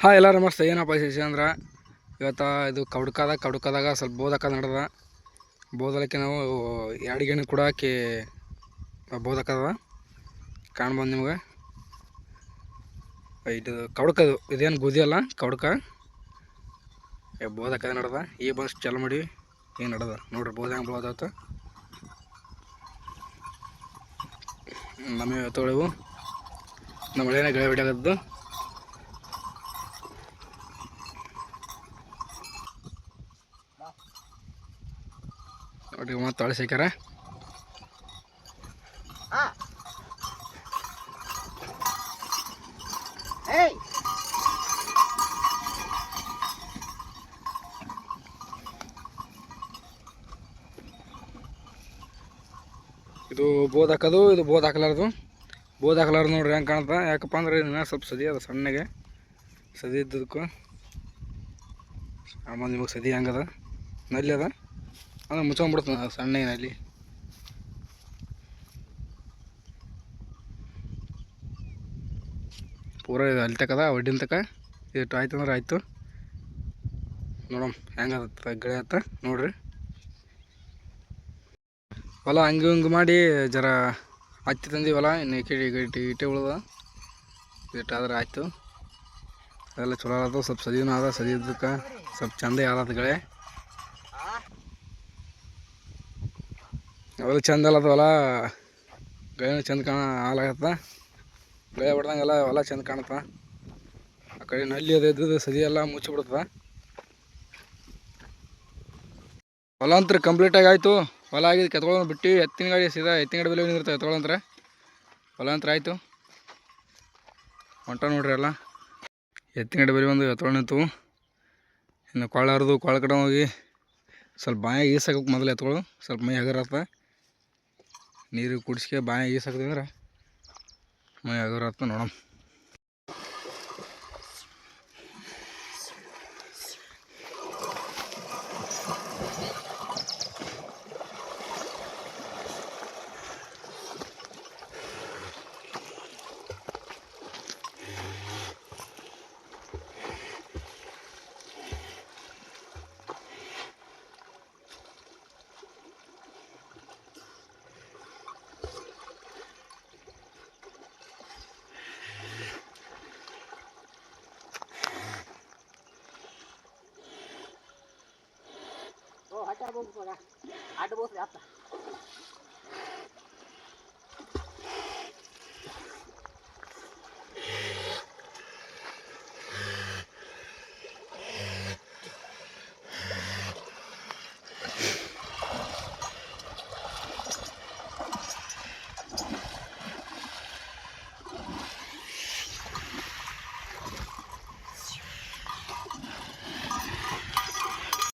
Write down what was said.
ಹಾಂ ಎಲ್ಲ ನಮಸ್ತೆ. ಏನಪ್ಪ ವಿಶೇಷ ಅಂದ್ರೆ? ಇವತ್ತು ಇದು ಕಡ್ಕದ ಕಡ್ಕದಾಗ ಸ್ವಲ್ಪ ಬೋಧಕ ನಡೆದ. ಬೋದಲಕ್ಕೆ ನಾವು ಎರಡು ಗಿಣಿ ಕೂಡ ಹಾಕಿ ಬೋಧಕದ ಕಾಣ್ಬೋದು ನಿಮ್ಗೆ. ಇದು ಕಡುಕದು ಇದೇನು ಗುದಿ ಅಲ್ಲ ಕಡುಕ ಬೋಧಕ ನಡೆದ. ಈ ಬಸ್ ಚಾಲು ಮಾಡಿ ಏನು ನಡೆದ. ನೋಡ್ರಿ, ಬೋಧ ಹೆಂಗೆ ಬೋದಾತ ನಮಗೆ ತೊಳೆವು ನಮ್ಮ ಮಳೆನೇ ಗಿಡ ಬಿಡಾಗದ್ದು. ನೋಡಿ ಮತ್ತೆ ತೊಳೆ ಸಿಕ್ಕಾರ ಇದು ಬೋದ್ ಹಾಕೋದು, ಇದು ಬೋದ್ ಹಾಕ್ಲಾರ್ದು. ಬೋದ್ ಹಾಕ್ಲಾರ್ದು ನೋಡ್ರಿ ಹೆಂಗೆ ಕಾಣುತ್ತೆ. ಯಾಕಪ್ಪ ಅಂದ್ರೆ ಇದನ್ನ ಸ್ವಲ್ಪ ಸದಿ ಅದ, ಸಣ್ಣಗೆ. ಸದಿ ಇದ್ದದಕ್ಕೂ ಆಮೇಲೆ ನಿಮಗೆ ಸದಿ ಹೆಂಗದ ನಲ್ಲಿ ಅದ. ಅಂದ್ರೆ ಮುಚ್ಕೊಂಡ್ಬಿಡ್ತದೆ ಸಣ್ಣಗೆ ನಲ್ಲಿ. ಪೂರ ಇದು ಅಲ್ಲಿ ತಕದ ಒಡ್ಡಿನ ತಕ. ಇಷ್ಟು ಆಯ್ತು ಅಂದ್ರೆ ಆಯಿತು. ನೋಡಮ್ ಹೆಂಗದ ಗಿಡ ಆತ, ನೋಡ್ರಿ. ಹೊಲ ಹಂಗೆ ಹಿಂಗೆ ಮಾಡಿ ಜರ ಹತ್ತಿ ತಂದೀವಿ ಹೊಲ ಇನ್ನು ಕಿಡಿ ಗಿಟ್ಟಿ ಇಟ್ಟೆ ಉಳ್ದ. ಇಟ್ಟಾದ್ರೆ ಆಯಿತು. ಅದೆಲ್ಲ ಚಲೋ ಆದವು ಸ್ವಲ್ಪ ಸದಿನೂ ಆದ ಸದಿದ್ದಕ್ಕೆ ಸ್ವಲ್ಪ ಚಂದ ಆದದ ಗಳೆ. ಅವೆಲ್ಲ ಚಂದ ಅಲ್ಲದ ಹೊಲ. ಗಳೆ ಚಂದ ಕಾಣ ಹಾಲಾಗತ್ತ ಗಳೆ ಬಿಡ್ದಂಗೆಲ್ಲ ಹೊಲ ಚಂದ ಕಾಣತ್ತ. ಆ ಕಡೆ ನಲ್ಲಿ ಅದು ಇದ್ದದ್ದು ಸದಿ ಎಲ್ಲ ಮುಚ್ಚಿಬಿಡ್ತದ. ಹೊಲ ಅಂತೂ ಕಂಪ್ಲೀಟಾಗಿ ಆಯಿತು. ಹೊಲ ಆಗಿದ್ದು ಕೆತ್ಕೊಳ್ಳೋ ಬಿಟ್ಟು ಎತ್ತಿನ ಗಾಡಿ ಸೀದಾ ಎತ್ತಿನ ಗಾಡಿ ಬೆಲೆ ನಿಂದಿರ್ತಾವೆ ಎತ್ಕೊಳ್ಳಂದ್ರೆ ಹೊಲ ಅಂತ ಆಯಿತು. ಹೊಂಟ ನೋಡ್ರಿ ಎಲ್ಲ. ಎತ್ತಿನ ಗಾಡಿ ಬೆಲೆ ಬಂದು ಎತ್ಕೊಂಡು ನಿಂತು ಇನ್ನು ಕೊಳ ಹರಿದು ಕೊಳ ಕಡೆ ಹೋಗಿ ಸ್ವಲ್ಪ ಬಾಯಾಗ ಈಸಾಕಕ್ಕೆ ಮೊದಲು ಎತ್ಕೊಳ್ಳು ಸ್ವಲ್ಪ ಮೈ ಹಗರತ್ತ ನೀರು ಕುಡಿಸ್ಕೆ ಬಾಯ ಈಸಾಕ್ತೀವಿ ಅಂದ್ರೆ ಮೈ ಹಗರತ್ತ ನೋಡಮ್. ಆಟ ಬೋಸ್ ಆಟ ಬೋಸ್ ಆತ